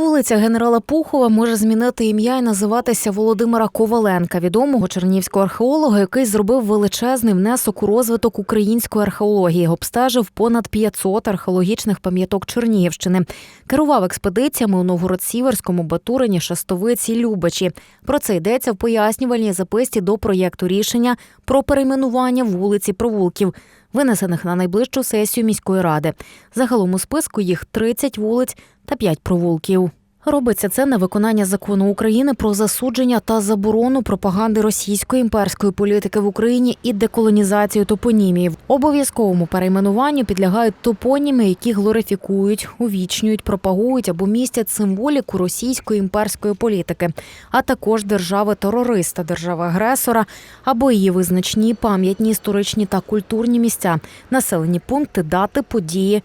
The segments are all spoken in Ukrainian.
Вулиця генерала Пухова може змінити ім'я і називатися Володимира Коваленка, відомого чернівського археолога, який зробив величезний внесок у розвиток української археології, обстежив понад 500 археологічних пам'яток Чернігівщини. Керував експедиціями у Новгород-Сіверському, Батурині, Шастовиці, Любичі. Про це йдеться в пояснювальній записці до проєкту рішення про перейменування вулиці провулків, винесених на найближчу сесію міської ради. Загалом у списку їх 30 вулиць та 5 провулків. Робиться це на виконання закону України про засудження та заборону пропаганди російської імперської політики в Україні і деколонізацію топонімів. Обов'язковому перейменуванню підлягають топоніми, які глорифікують, увічнюють, пропагують або містять символіку російської імперської політики, а також держави-терориста, держави-агресора або її визначні пам'ятні історичні та культурні місця, населені пункти, дати, події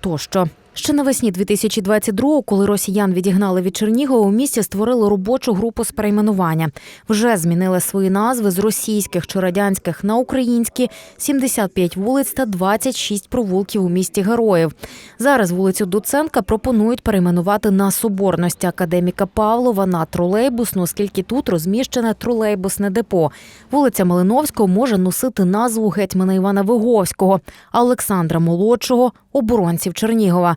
тощо. Ще навесні 2022-го, коли росіян відігнали від Чернігова, у місті створили робочу групу з перейменування. Вже змінили свої назви з російських чи радянських на українські 75 вулиць та 26 провулків у місті героїв. Зараз вулицю Доценка пропонують перейменувати на Соборності академіка Павлова на тролейбусну, оскільки тут розміщене тролейбусне депо. Вулиця Малиновського може носити назву гетьмана Івана Виговського, Олександра Молодшого оборонців Чернігова.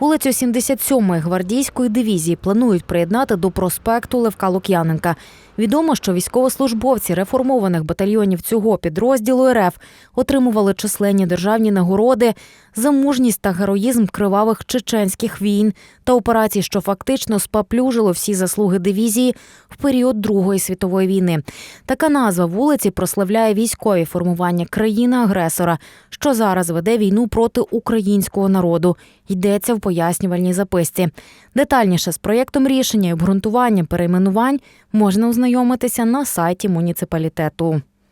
Вулицю 77-ї гвардійської дивізії планують приєднати до проспекту Левка Лук'яненка. Відомо, що військовослужбовці реформованих батальйонів цього підрозділу РФ отримували численні державні нагороди за мужність та героїзм кривавих чеченських війн та операцій, що фактично спаплюжило всі заслуги дивізії в період Другої світової війни. Така назва вулиці прославляє військові формування країни-агресора, що зараз веде війну проти українського народу. Йдеться в пояснювальній записці. Детальніше з проєктом рішення і обґрунтуванням перейменувань можна ознайомитися на сайті муніципалітету.